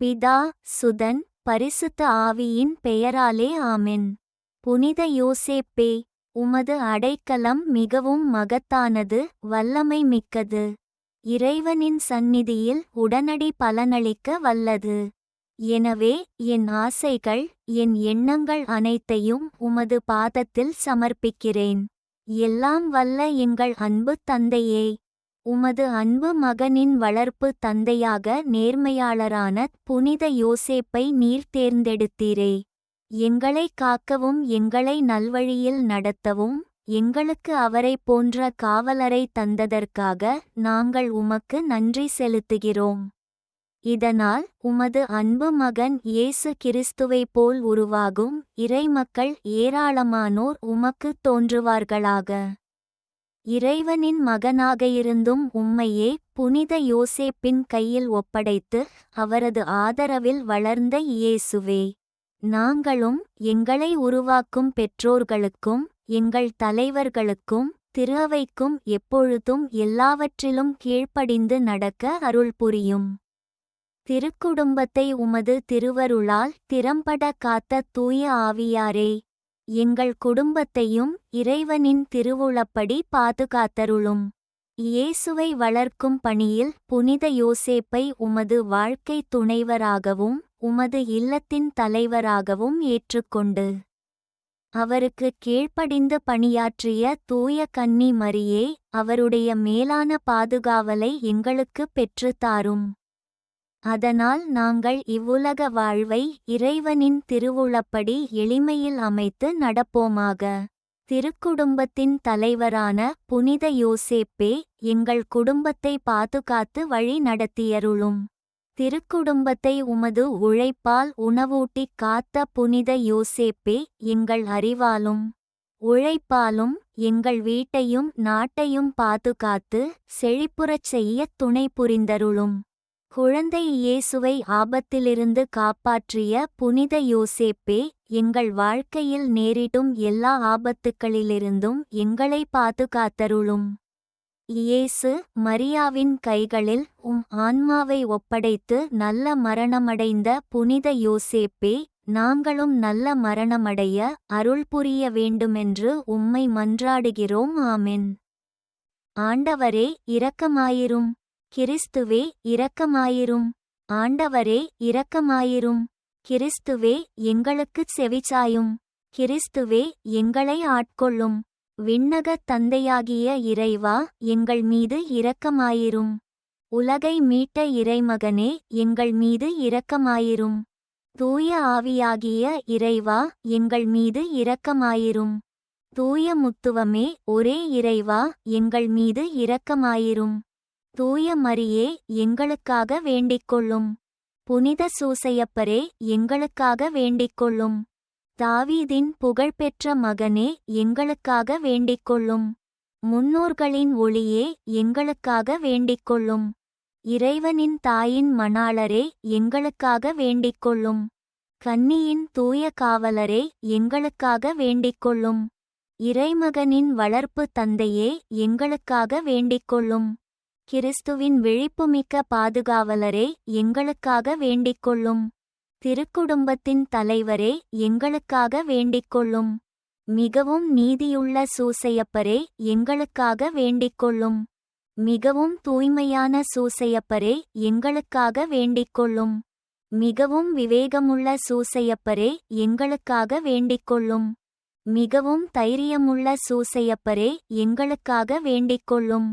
பிதா சுதன் பரிசுத்த ஆவியின் பெயராலே ஆமென். புனித யோசேப்பே உமது அடைக்கலம் மிகவும் மகத்தானது வல்லமை மிக்கது. இறைவனின் சந்நிதியில் உடனடி பலனளிக்க வல்லது. எனவே என் ஆசைகள் என் எண்ணங்கள் அனைத்தையும் உமது பாதத்தில் சமர்ப்பிக்கிறேன். எல்லாம் வல்ல எங்கள் அன்பு தந்தையே உமது அன்பு மகனின் வளர்ப்பு தந்தையாக நேர்மையாளரான புனித யோசேப்பை நீர் தேர்ந்தெடுத்தீரே. எங்களை காக்கவும் எங்களை நல்வழியில் நடத்தவும் எங்களுக்கு அவரைப் போன்ற காவலரை தந்ததற்காக நாங்கள் உமக்கு நன்றி செலுத்துகிறோம். இதனால் உமது அன்பு மகன் இயேசு கிறிஸ்துவைப் போல் உருவாகும் இறைமக்கள் ஏராளமானோர் உமக்கு தோன்றுவார்களாக. இறைவனின் மகனாக இருந்தும் உம்மையே புனித யோசேப்பின் கையில் ஒப்படைத்து அவரது ஆதரவில் வளர்ந்த இயேசுவே. நாங்களும் எங்களை உருவாக்கும் பெற்றோர்களுக்கும் எங்கள் தலைவர்களுக்கும் திருவைக்கும் எப்பொழுதும் எல்லாவற்றிலும் கீழ்ப்படிந்து நடக்க அருள் புரியும். திருக்குடும்பத்தை உமது திருவருளால் திறம்பட காத்த தூய ஆவியாரே. எங்கள் குடும்பத்தையும் இறைவனின் திருவுளப்படி பாதுகாத்தருளும். இயேசுவை வளர்க்கும் பணியில் புனித யோசேப்பை உமது வாழ்க்கை துணைவராகவும் உமது இல்லத்தின் தலைவராகவும் ஏற்றுக்கொண்டு. அவருக்கு கீழ்ப்படிந்து பணியாற்றிய தூய கன்னி மரியே அவருடைய மேலான பாதுகாவலை எங்களுக்கு பெற்றுத் தாரும் அதனால் நாங்கள் இவ்வுலக வாழ்வை இறைவனின் திருவுளப்படி எளிமையில் அமைத்து நடப்போமாக. திருக்குடும்பத்தின் தலைவரான புனித யோசேப்பே எங்கள் குடும்பத்தை பாதுகாத்து வழி நடத்தியருளும். திருக்குடும்பத்தை உமது உழைப்பால் உணவூட்டிக் காத்த புனித யோசேப்பே எங்கள் அறிவாலும் உழைப்பாலும் எங்கள் வீட்டையும் நாட்டையும் பாதுகாத்து செழிப்புறச் செய்ய துணை புரிந்தருளும். குழந்தை இயேசுவை ஆபத்திலிருந்து காப்பாற்றிய புனித யோசேப்பே எங்கள் வாழ்க்கையில் நேரிடும் எல்லா ஆபத்துக்களிலிருந்தும் எங்களை பாதுகாத்தருளும். இயேசு மரியாவின் கைகளில் உம் ஆன்மாவை ஒப்படைத்து நல்ல மரணமடைந்த புனித யோசேப்பே நாங்களும் நல்ல மரணமடைய அருள் புரிய வேண்டுமென்று உம்மை மன்றாடுகிறோம் ஆமென். ஆண்டவரே இரக்கமாயிரும். கிறிஸ்துவே இரக்கமாயிரும். ஆண்டவரே இரக்கமாயிரும். கிறிஸ்துவே எங்களுக்குச் செவிச்சாயும் கிறிஸ்துவே எங்களை ஆட்கொள்ளும். விண்ணகத் தந்தையாகிய இறைவா எங்கள் மீது இரக்கமாயிரும். உலகை மீட்ட இறைமகனே எங்கள் மீது இரக்கமாயிரும். தூய ஆவியாகிய இறைவா எங்கள் மீது இரக்கமாயிரும். தூய முத்துவமே ஒரே இறைவா எங்கள் மீது இரக்கமாயிரும். தூய மரியே எங்களுக்காக வேண்டிக்கொள்ளும். புனித சூசையப்பரே எங்களுக்காக வேண்டிக்கொள்ளும். தாவீதின் புகழ்பெற்ற மகனே எங்களுக்காக வேண்டிக்கொள்ளும். முன்னோர்களின் ஒளியே எங்களுக்காக வேண்டிக்கொள்ளும். இறைவனின் தாயின் மணாளரே எங்களுக்காக வேண்டிக்கொள்ளும். கன்னியின் தூய காவலரே எங்களுக்காக வேண்டிக்கொள்ளும். இறைமகனின் வளர்ப்பு தந்தையே எங்களுக்காக வேண்டிக்கொள்ளும். கிறிஸ்துவின் விழிப்புமிக்க பாதுகாவலரே எங்களுக்காக வேண்டிக்கொள்ளும். திருக்குடும்பத்தின் தலைவரே எங்களுக்காக வேண்டிக்கொள்ளும். மிகவும் நீதியுள்ள சூசையப்பரே எங்களுக்காக வேண்டிக்கொள்ளும். மிகவும் தூய்மையான சூசையப்பரே எங்களுக்காக வேண்டிக்கொள்ளும். மிகவும் விவேகமுள்ள சூசையப்பரே எங்களுக்காக வேண்டிக்கொள்ளும். மிகவும் தைரியமுள்ள சூசையப்பரே எங்களுக்காக வேண்டிக்கொள்ளும்.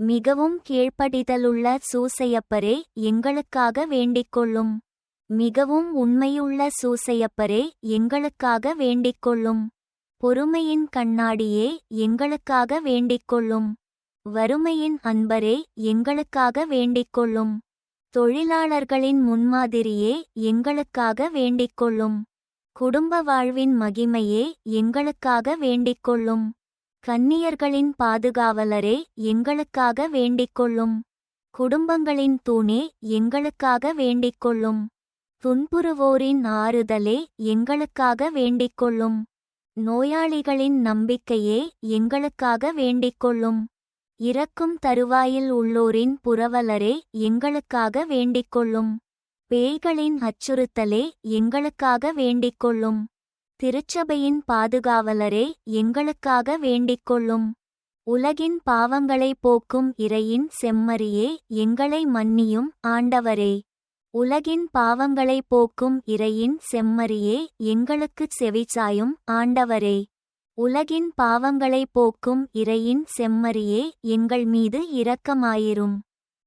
மிகவும் கீழ்ப்படிதலுள்ள சூசையப்பரே எங்களுக்காக வேண்டிக்கொள்ளும். மிகவும் உண்மையுள்ள சூசையப்பரே எங்களுக்காக வேண்டிக்கொள்ளும். பொறுமையின் கண்ணாடியே எங்களுக்காக வேண்டிக்கொள்ளும். வறுமையின் அன்பரே எங்களுக்காக வேண்டிக்கொள்ளும். தொழிலாளர்களின் முன்மாதிரியே எங்களுக்காக வேண்டிக்கொள்ளும். குடும்ப வாழ்வின் மகிமையே எங்களுக்காக வேண்டிக்கொள்ளும். கன்னியர்களின் பாதுகாவலரே எங்களுக்காக வேண்டிக்கொள்ளும். குடும்பங்களின் தூணே எங்களுக்காக வேண்டிக்கொள்ளும். துன்புறுவோரின் ஆறுதலே எங்களுக்காக வேண்டிக்கொள்ளும். நோயாளிகளின் நம்பிக்கையே எங்களுக்காக வேண்டிக்கொள்ளும். இறக்கும் தருவாயில் உள்ளோரின் புரவலரே எங்களுக்காக வேண்டிக்கொள்ளும். பேய்களின் அச்சுறுத்தலே எங்களுக்காக வேண்டிக்கொள்ளும். திருச்சபையின் பாதுகாவலரே எங்களுக்காக வேண்டிக்கொள்ளும். உலகின் பாவங்களை போக்கும் இறையின் செம்மறியே எங்களை மன்னியும் ஆண்டவரே. உலகின் பாவங்களை போக்கும் இறையின் செம்மறியே எங்களுக்குச் செவிச்சாயும் ஆண்டவரே. உலகின் பாவங்களை போக்கும் இறையின் செம்மறியே எங்கள் மீது இரக்கமாயிரும்.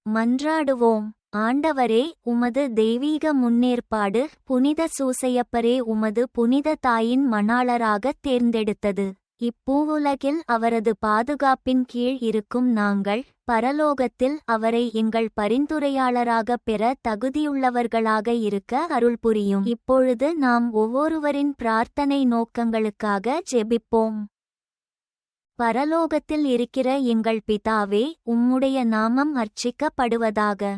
மன்றாடுவோம். ஆண்டவரே உமது தெய்வீக முன்னேற்பாடு புனித சூசையப்பரே உமது புனித தாயின் மணாளராகத் தேர்ந்தெடுத்தது. இப்பூவுலகில் அவரது பாதுகாப்பின் கீழ் இருக்கும் நாங்கள் பரலோகத்தில் அவரை எங்கள் பரிந்துரையாளராகப் பெற தகுதியுள்ளவர்களாக இருக்க அருள் புரியும். இப்பொழுது நாம் ஒவ்வொருவரின் பிரார்த்தனை நோக்கங்களுக்காக ஜெபிப்போம். பரலோகத்தில் இருக்கிற எங்கள் பிதாவே உம்முடைய நாமம் அர்ச்சிக்கப்படுவதாக.